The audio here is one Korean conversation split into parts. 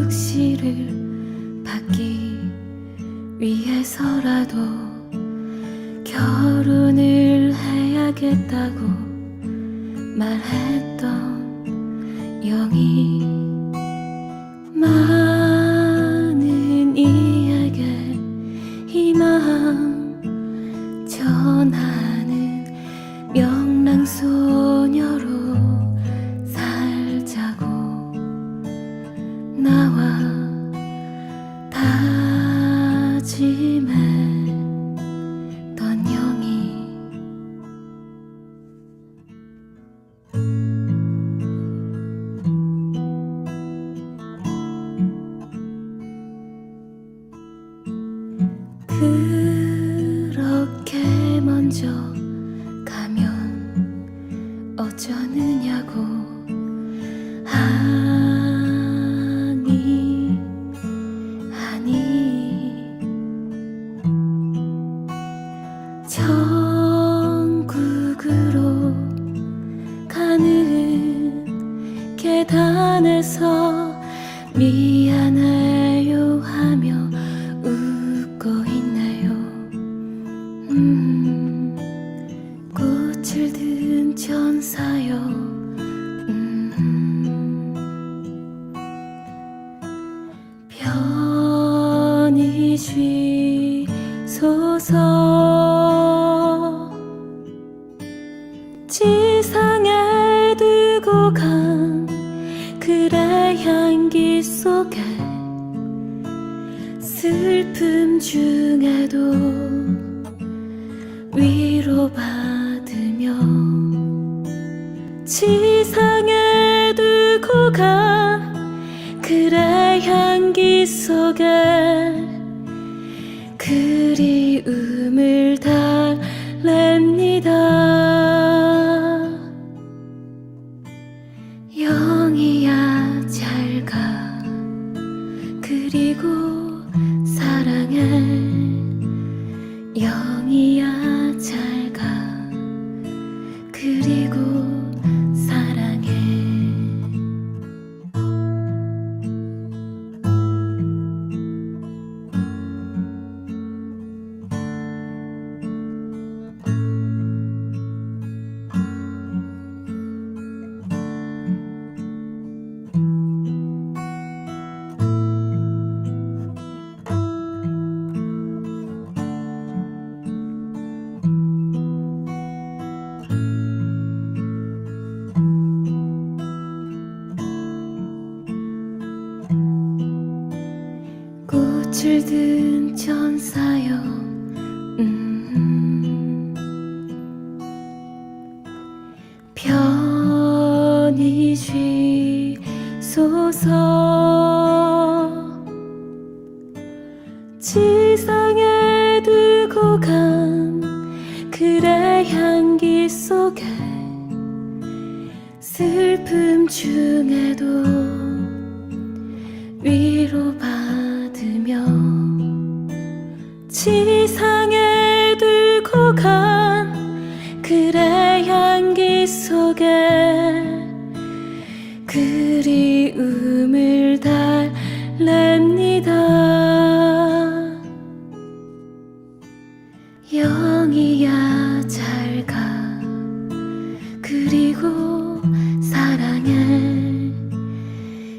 극시를 받기 위해서라도 결혼을 해야겠다고 말했던 영이 많은 이에게 희망 전하 나와 다짐했던 영이 그렇게 먼저 천국으로 가는 계단에서 미안해요 하며 웃고 있네요. 음, 꽃을 든 천사여. 음, 편히 쉬소서 두고 간 그의 향기 속에 슬픔 중에도 위로받으며 지상에 두고 간 그의 향기 속에 꽃을 든 천사여. 음, 편히 쉬소서. 지상에 두고 간 그의 향기 속에 슬픔 중에도 위로받 으며 지상에 두고 간 그의 향기 속에 그리움을 달랩니다. 영이야 잘 가. 그리고 사랑해.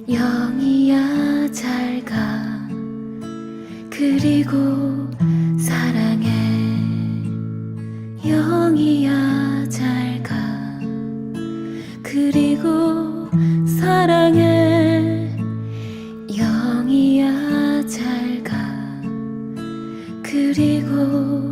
영 그리고 사랑해. 영이야 잘가. 그리고 사랑해. 영이야 잘가. 그리고